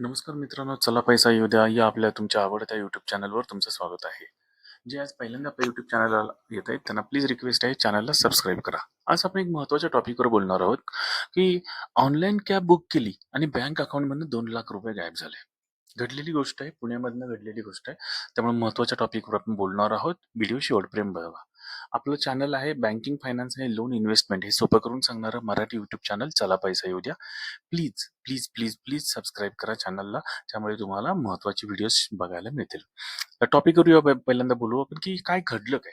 नमस्कार मित्रांनो, चला पैसा येऊ द्या या आपल्या तुमच्या आवडत्या यूट्यूब चॅनलवर तुमचं स्वागत आहे. जे आज पहिल्यांदा आपल्या यूट्यूब चॅनलला येत आहेत त्यांना प्लीज रिक्वेस्ट आहे चॅनलला सबस्क्राईब करा. आज आपण एक महत्त्वाच्या टॉपिकवर बोलणार आहोत, की ऑनलाईन कॅब बुक केली आणि बँक अकाउंटमधून दोन लाख रुपये गायब झाले. घडलेली गोष्ट आहे, पुण्यामधनं घडलेली गोष्ट आहे. त्यामुळे महत्त्वाच्या टॉपिकवर आपण बोलणार आहोत. व्हिडिओ शेवटपर्यंत बघा. आपलं चॅनल आहे बँकिंग, फायनान्स आणि लोन इन्व्हेस्टमेंट हे सोपं करून सांगणारं मराठी युट्यूब चॅनल चला पैसा येऊ द्या. Please, please, please, please subscribe करा चॅनलला. त्यामुळे तुम्हाला महत्त्वाचे व्हिडिओज बघायला मिळतील. तर टॉपिकवर पहिल्यांदा बोलू आपण, की काय घडलं काय?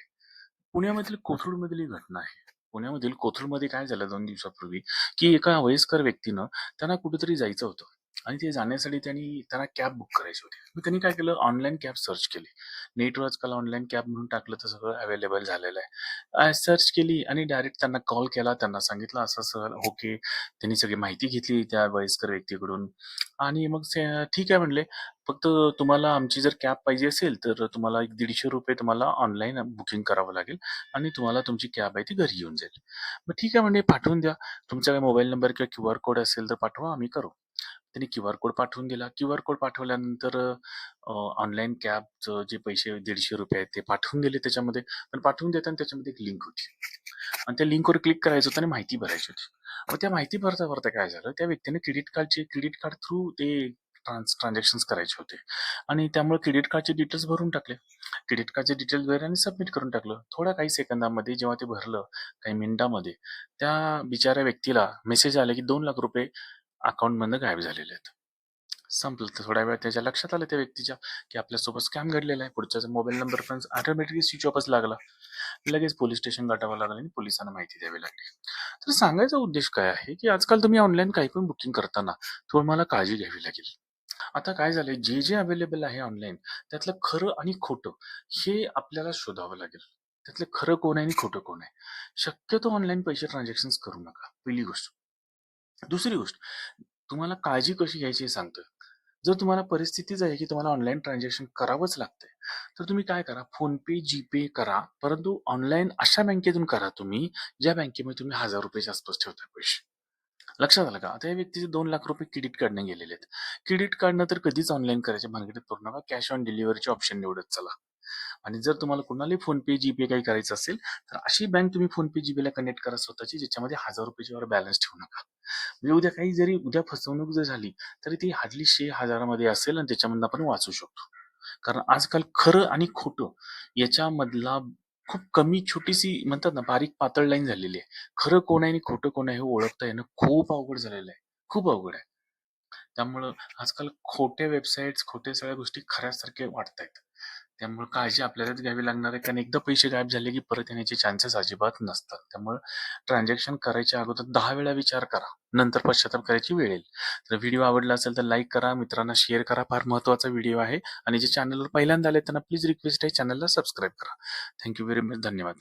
पुण्यामधील कोथरूडमधील ही घटना आहे. पुण्यामधील कोथरूडमध्ये काय झालं दोन दिवसापूर्वी, की एका वयस्कर व्यक्तीनं त्यांना कुठेतरी जायचं होतं आणि ते जाण्यासाठी त्यांनी त्यांना कॅब बुक करायची होती. मग त्यांनी काय केलं ऑनलाईन कॅब सर्च केली. नेटवर आजकाल ऑनलाईन कॅब म्हणून टाकलं तर सगळं अवेलेबल झालेलं आहे. अ, सर्च केली आणि डायरेक्ट त्यांना कॉल केला. त्यांना सांगितलं असं-असं ओके. त्यांनी सगळी माहिती घेतली त्या वयस्कर व्यक्तीकडून आणि मग ते ठीक आहे म्हणले. फक्त तुम्हाला आमची जर कॅब पाहिजे असेल, तर तुम्हाला एक ₹150 तुम्हाला ऑनलाईन बुकिंग करावं लागेल आणि तुम्हाला तुमची कॅब आहे ती घरी येऊन जाईल. मग ठीक आहे म्हणे पाठवून द्या. तुमचा मोबाईल नंबर किंवा क्यूआर कोड असेल तर पाठवा आम्ही करू. त्यांनी क्यू आर कोड पाठवून दिला. क्यूआर कोड पाठवल्यानंतर ऑनलाईन कॅबचं जे पैसे ₹150 आहेत ते पाठवून दिले त्याच्यामध्ये. पण पाठवून देताना त्याच्यामध्ये एक लिंक होती आणि त्या लिंकवर क्लिक करायचं होतं आणि माहिती भरायची होती. मग त्या माहिती भरता-भरता काय झालं, त्या व्यक्तीने क्रेडिट कार्डचे क्रेडिट कार्ड थ्रू ते ट्रान्स ट्रान्झॅक्शन करायचे होते आणि त्यामुळे क्रेडिट कार्डचे डिटेल्स भरून टाकले. क्रेडिट कार्डचे डिटेल्स भरले आणि सबमिट करून टाकलं. थोड्या काही सेकंदामध्ये जेव्हा ते भरलं, काही मिनिटामध्ये त्या बिचाऱ्या व्यक्तीला मेसेज आला, की दोन लाख रुपये अकाउंटमधनं गायब झालेले आहेत. संपलं. तर थोड्या वेळात त्याच्या लक्षात आलं त्या व्यक्तीच्या, की आपल्यासोबत स्कॅम घडलेला आहे. पुढच्याचा मोबाईल नंबर पण ऑटोमॅटिकली स्विच ऑफच लागला. लगेच पोलीस स्टेशन गाठावं लागलं आणि पोलिसांना माहिती द्यावी लागली. तर सांगायचा उद्देश काय आहे, की आजकाल तुम्ही ऑनलाईन काही पण बुकिंग करताना तुम्हाला काळजी घ्यावी लागेल. आता काय झालंय, जे, जे अवेलेबल आहे ऑनलाईन त्यातलं खरं आणि खोटं हे आपल्याला शोधावं लागेल. त्यातलं खरं कोण आहे आणि खोटं कोण आहे. शक्यतो ऑनलाईन पैसे ट्रान्झॅक्शन्स करू नका. पहिली गोष्ट. दुसरी गोष्ट, तुम्हाला काळजी कशी घ्यायची हे सांगतोय. जर तुम्हाला परिस्थितीच आहे, की तुम्हाला ऑनलाईन ट्रान्झॅक्शन करावंच लागतंय, तर तुम्ही काय करा फोनपे, जीपे करा. परंतु ऑनलाईन अशा बँकेतून करा तुम्ही, ज्या बँकेमध्ये तुम्ही ₹1000 च्या आसपास ठेवताय पैसे. लक्षात आलं का? आता या व्यक्तीचे ₹2,00,000 क्रेडिट कार्डने गेलेले आहेत. क्रेडिट कार्डनं तर कधीच ऑनलाईन करायच्या भानगडीत पडू नका. कॅश ऑन डिलिव्हरीचे ऑप्शन निवडत चला. आणि जर तुम्हाला कुणालाही फोनपे, जीपे काही करायचं असेल, तर अशी बँक तुम्ही फोनपे, जीपेला कनेक्ट करा स्वतःची, ज्याच्यामध्ये हजार रुपयाच्या वर बॅलन्स ठेवू नका. म्हणजे उद्या काही जरी उद्या फसवणूक जर झाली, तरी ती हार्डली शे हजारामध्ये असेल आणि त्याच्यामधून आपण वाचू शकतो. कारण आजकाल खरं आणि खोटं याच्यामधला खूप कमी छोटीशी म्हणतात ना, बारीक पातळ लाईन झालेली आहे. खरं कोण आहे आणि खोटं कोण आहे हे ओळखता येणं खूप अवघड झालेलं आहे. खूप अवघड आहे. त्यामुळं आजकाल खोट्या वेबसाईट्स, खोट्या सगळ्या गोष्टी खऱ्यासारख्या वाटतायत. त्यामुळे काळजी आपल्यालाच घ्यावी लागणार आहे. कारण एकदा पैसे गायब झाले, की परत येण्याचे चान्सेस अजिबात नसतात. त्यामुळं ट्रान्झॅक्शन करायच्या अगोदर दहा वेळा विचार करा. नंतर पश्चाताप करायची वेळ येईल. तर व्हिडिओ आवडला असेल तर लाईक करा, मित्रांना शेअर करा. फार महत्त्वाचा व्हिडिओ आहे आणि जे चॅनलवर पहिल्यांदा आले त्यांना प्लीज रिक्वेस्ट आहे चॅनलला सबस्क्राईब करा. Thank you very much. धन्यवाद.